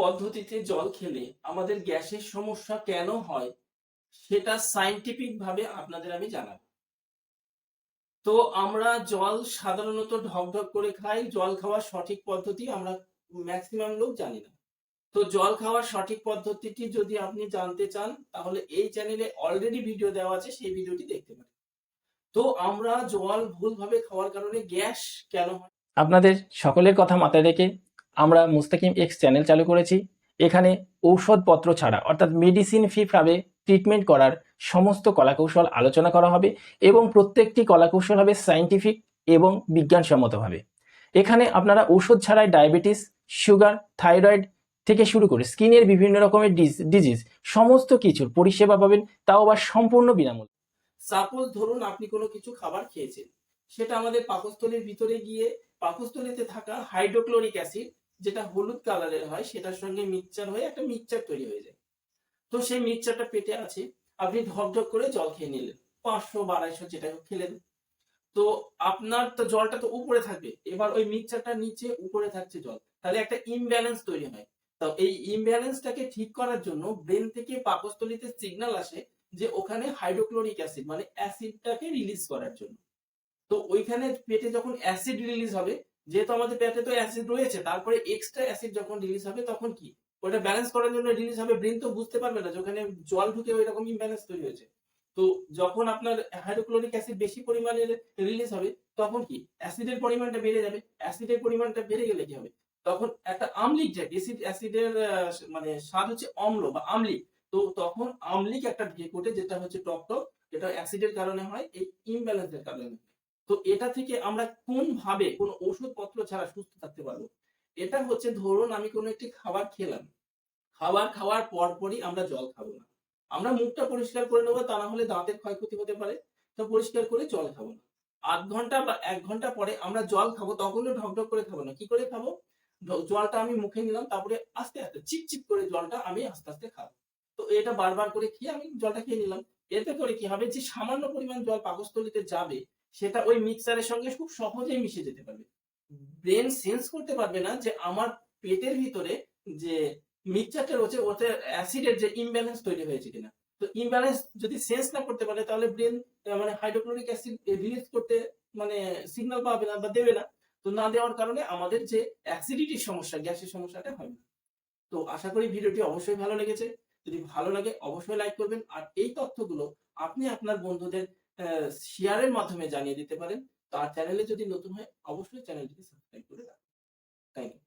পদ্ধতিতে জল খেলে আমাদের গ্যাসের সমস্যা কেন হয়, সেটা সাইন্টিফিক ভাবে আপনাদের আমি জানাব। তো আমরা জল সাধারণত ঢক ঢক করে খাই, জল খাওয়ার সঠিক পদ্ধতি আমরা ম্যাক্সিমাম লোক জানি না। তো জল খাওয়ার সঠিক পদ্ধতিটি যদি আপনি জানতে চান, তাহলে এই চ্যানেলে অলরেডি ভিডিও দেওয়া আছে, সেই ভিডিওটি দেখতে পারেন। তো আমরা জল ভুলভাবে খাওয়ার কারণে গ্যাস কেন হয়? আপনাদের সকলের কথা মাথায় রেখে আমরা মুস্তাকিম এক্স চ্যানেল চালু করেছি। এখানে ঔষধপত্র ছাড়া, অর্থাৎ মেডিসিন ফি ভাবে ট্রিটমেন্ট করার সমস্ত কলাকৌশল আলোচনা করা হবে এবং প্রত্যেকটি কলাকৌশল হবে সায়েন্টিফিক এবং বিজ্ঞানসম্মতভাবে। এখানে আপনারা ঔষধ ছাড়াই ডায়াবেটিস সুগার থাইরয়েড থেকে শুরু করে স্কিনের বিভিন্ন রকমের ডিজিজ সমস্ত কিছুর পরিষেবা পাবেন, তাও আবার সম্পূর্ণ বিনামূল্যে। সাপোজ ধরুন আপনি কোনো কিছু খাবার খেয়েছেন, সেটা আমাদের পাকস্থলীর ভিতরে গিয়ে পাকস্থলীতে থাকা হাইড্রোক্লোরিক অ্যাসিড যেটা হলুদ কালারের হয়, সেটার সঙ্গে মিক্সচার হয়ে একটা মিক্সচার তৈরি হয়ে যায়। তো সেই মিক্সচারটা পেটে আছে, আপনি ঢকঢক করে জল খেয়ে নিলেন। পাঁচশো বা আড়াইশো যেটা খেলেন তো আপনার তো জলটা তো উপরে থাকবে, এবার ওই মিক্সচারটা নিচে উপরে থাকছে জল। তাহলে একটা ইমব্যালেন্স তৈরি হয়। তো এই ইমব্যালেন্সটাকে ঠিক করার জন্য ব্রেন থেকে পাকস্থলীতে সিগন্যাল আসে যে ওখানে হাইড্রোক্লোরিক অ্যাসিড মানে অ্যাসিডটাকে রিলিজ করার জন্য। তো ওইখানে পেটে যখন অ্যাসিড রিলিজ হবে যেহেতু আমাদের পেটে তো অ্যাসিড রয়েছে, তারপরে এক্সট্রা অ্যাসিড যখন রিলিজ হবে তখন কি? ওটা ব্যালেন্স করার জন্য রিলিজ হবে ব্রেন তো বুঝতে পারবে না যে ওখানে জল ঢুকে ওই রকম ইমব্যালেন্স তৈরি হয়েছে। তো যখন আপনার হাইড্রোক্লোরিক অ্যাসিড বেশি পরিমাণে রিলিজ হবে, তখন কি? অ্যাসিডের পরিমাণটা বেড়ে যাবে। অ্যাসিডের পরিমাণটা বেড়ে গেলে কি হবে? তখন একটা আম্লিক যায় অ্যাসিড অ্যাসিডের মানে স্বাদ হচ্ছে অম্ল বা আম্লিক তো তখন আম্লিক একটা ভেক যেটা হচ্ছে টক টক, যেটা অ্যাসিডের কারণে হয়, এই ইমব্যালেন্সের কারণে। তো এটা থেকে আমরা কোন ভাবে কোন ওষুধপত্র ছাড়া সুস্থ থাকতে পারব? এটা হচ্ছে ধরুন আমি কোনো একটি খাবার খেলাম। খাবার খাওয়ার পরপরই আমরা জল খাব না। আমরা মুখটা পরিষ্কার করে নেব, তা না হলে দাঁতের ক্ষয়ক্ষতি হতে পারে। তো পরিষ্কার করে জল খাব না। আধ ঘণ্টা বা এক ঘণ্টা পরে আমরা জল খাব তখনও ঢকঢক করে খাব না। কি করে খাব? জলটা আমি মুখে নিলাম, তারপরে আস্তে আস্তে চিপ চিপ করে জলটা আমি আস্তে আস্তে খাব। তো এটা বারবার করে খেয়ে আমি জলটা খেয়ে নিলাম। এতে করে কি হবে? যে সামান্য পরিমাণ জল পাকস্থলীতে যাবে সেটা ওই মিক্সারের সঙ্গে খুব সহজেই মিশে যেতে পারবে। ব্রেন সেন্স করতে পারবে না যে আমার পেটের ভিতরে যে মিক্সারটা রয়েছে, ওতে অ্যাসিডের যে ইমব্যালেন্স তৈরি হয়েছে কিনা। তো ইমব্যালেন্স যদি সেন্স না করতে পারে, তাহলে ব্রেন মানে হাইড্রোক্লোরিক অ্যাসিড রিলিজ করতে মানে সিগন্যাল পাবে না বা দেবে না। তো না দেওয়ার কারণে আমাদের যে অ্যাসিডিটির সমস্যা, গ্যাসের সমস্যাটা হয় না। তো আশা করি ভিডিওটি অবশ্যই ভালো লেগেছে। যদি ভালো লাগে, অবশ্যই লাইক করবেন। আর এই তথ্যগুলো আপনি আপনার বন্ধুদের শেয়ারের মাধ্যমে জানিয়ে দিতে পারেন। তো আর চ্যানেলে যদি নতুন হয়, অবশ্যই চ্যানেলটিকে সাবস্ক্রাইব করে রাখুন। Thank you